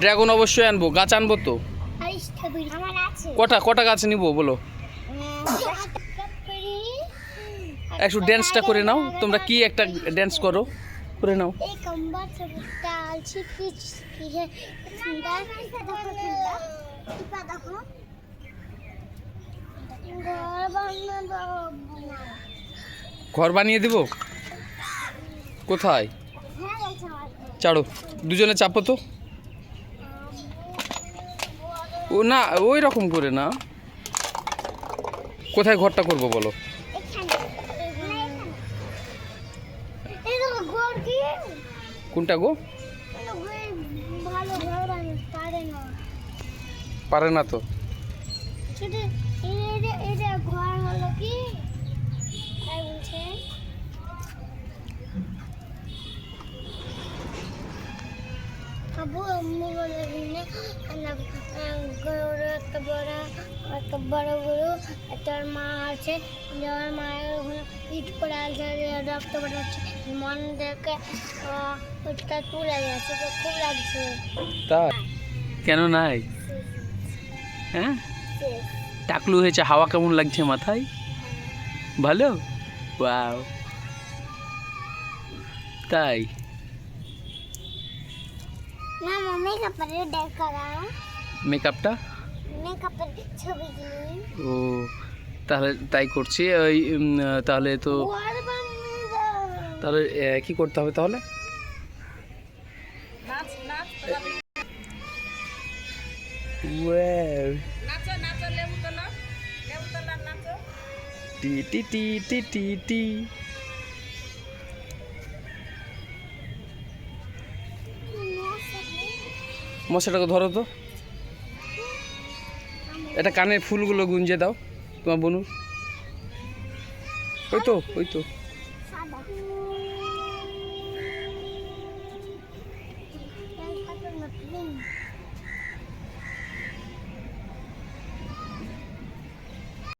Dragon অবশ্যই আনব গাছ আনব তো। কটা কটা গাছ নিবো বলো। একটু ড্যান্সটা করে নাও তোমরা কি একটা ড্যান্স করো করে নাও। ঘর বানিয়ে দেবো? কোথায়? হ্যাঁ চাড়ো দুজনে চাপো তো। ও না ওই রকম করে না। কোথায় ঘরটা করব বলো? কোনটা গো? ভালো পারে না। পারে না তো। আবু গরু একটা বড় একটা বড় গরু তার মা আছে। যার মায়ের ওখানে ইট পড়ে আছে রক্ত পড়াচ্ছে মন দেখে ওটা তুলে গেছে তো খুব লাগছে। তাই? কেন নাই? হ্যাঁ। টাকলু হয়েছে হাওয়া কেমন লাগছে মাথায়? ভালো? ওয়াও। তাই? না মেকআপটা মেকআপের ছবি কিনি ও তাহলে তাই করছি ওই তাহলে তো তাহলে কি করতে হবে তাহলে. টি টি টি টি টি টি। মশাটাকে ধরো তো। এটা কানের ফুলগুলো গুঞ্জে দাও তোমার বনুর ওই তো ওই তো।